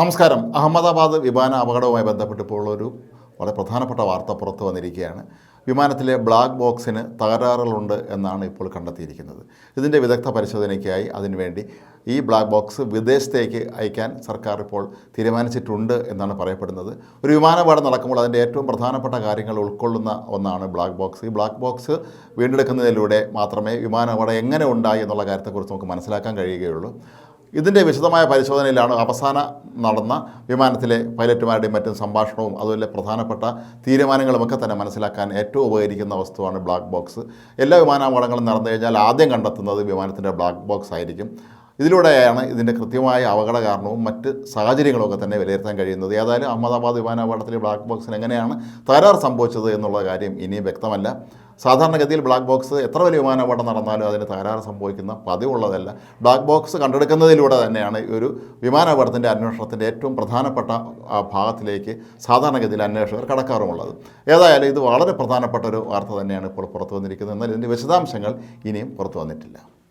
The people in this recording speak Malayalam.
നമസ്കാരം. അഹമ്മദാബാദ് വിമാന അപകടവുമായി ബന്ധപ്പെട്ടിപ്പോൾ ഒരു വളരെ പ്രധാനപ്പെട്ട വാർത്ത പുറത്തു വന്നിരിക്കുകയാണ്. വിമാനത്തിലെ ബ്ലാക്ക് ബോക്സിന് തകരാറുകളുണ്ട് എന്നാണ് ഇപ്പോൾ കണ്ടെത്തിയിരിക്കുന്നത്. ഇതിന്റെ വിദഗ്ധ പരിശോധനയ്ക്കായി അതിനുവേണ്ടി ഈ ബ്ലാക്ക് ബോക്സ് വിദേശത്തേക്ക് അയക്കാൻ സർക്കാർ ഇപ്പോൾ തീരുമാനിച്ചിട്ടുണ്ട് എന്നാണ് പറയപ്പെടുന്നത്. ഒരു വിമാനപാഠം നടക്കുമ്പോൾ അതിന്റെ ഏറ്റവും പ്രധാനപ്പെട്ട കാര്യങ്ങൾ ഉൾക്കൊള്ളുന്ന ഒന്നാണ് ബ്ലാക്ക് ബോക്സ്. ഈ ബ്ലാക്ക് ബോക്സ് വീണ്ടെടുക്കുന്നതിലൂടെ മാത്രമേ വിമാനപാഠം എങ്ങനെ ഉണ്ടായി എന്നുള്ള കാര്യത്തെക്കുറിച്ച് നമുക്ക് മനസ്സിലാക്കാൻ കഴിയുകയുള്ളൂ. ഇതിന്റെ വിശദമായ പരിശോധനയിലാണ് അവസാന നടന്ന വിമാനത്തിലെ പൈലറ്റുമാരുടെയും മറ്റും സംഭാഷണവും അതുപോലെ പ്രധാനപ്പെട്ട തീരുമാനങ്ങളുമൊക്കെ തന്നെ മനസ്സിലാക്കാൻ ഏറ്റവും ഉപകരിക്കുന്ന വസ്തുവാണ് ബ്ലാക്ക് ബോക്സ്. എല്ലാ വിമാനാപകടങ്ങളും നടന്നു കഴിഞ്ഞാൽ ആദ്യം കണ്ടെത്തുന്നത് വിമാനത്തിന്റെ ബ്ലാക്ക് ബോക്സ് ആയിരിക്കും. ഇതിലൂടെയാണ് ഇതിന്റെ കൃത്യമായ അപകട കാരണവും മറ്റ് സാഹചര്യങ്ങളൊക്കെ തന്നെ വിലയിരുത്താൻ കഴിയുന്നത്. ഏതായാലും അഹമ്മദാബാദ് വിമാനാപകടത്തിലെ ബ്ലാക്ക് ബോക്സിന് എങ്ങനെയാണ് തകരാറ് സംഭവിച്ചത് എന്നുള്ള കാര്യം ഇനിയും വ്യക്തമല്ല. സാധാരണഗതിയിൽ ബ്ലാക്ക് ബോക്സ് എത്ര വലിയ വിമാനാപകടം നടന്നാലും അതിന് തകരാറ് സംഭവിക്കുന്ന പതിവുള്ളതല്ല. ബ്ലാക്ക് ബോക്സ് കണ്ടെടുക്കുന്നതിലൂടെ തന്നെയാണ് ഒരു വിമാനാപകടത്തിന്റെ അന്വേഷണത്തിന്റെ ഏറ്റവും പ്രധാനപ്പെട്ട ഭാഗത്തിലേക്ക് സാധാരണഗതിയിൽ അന്വേഷകർ കടക്കാറുമുള്ളത്. ഏതായാലും ഇത് വളരെ പ്രധാനപ്പെട്ട ഒരു വാർത്ത തന്നെയാണ് ഇപ്പോൾ പുറത്തു വന്നിരിക്കുന്നത്. എന്നാൽ ഇതിന്റെ വിശദാംശങ്ങൾ ഇനിയും പുറത്തു വന്നിട്ടില്ല.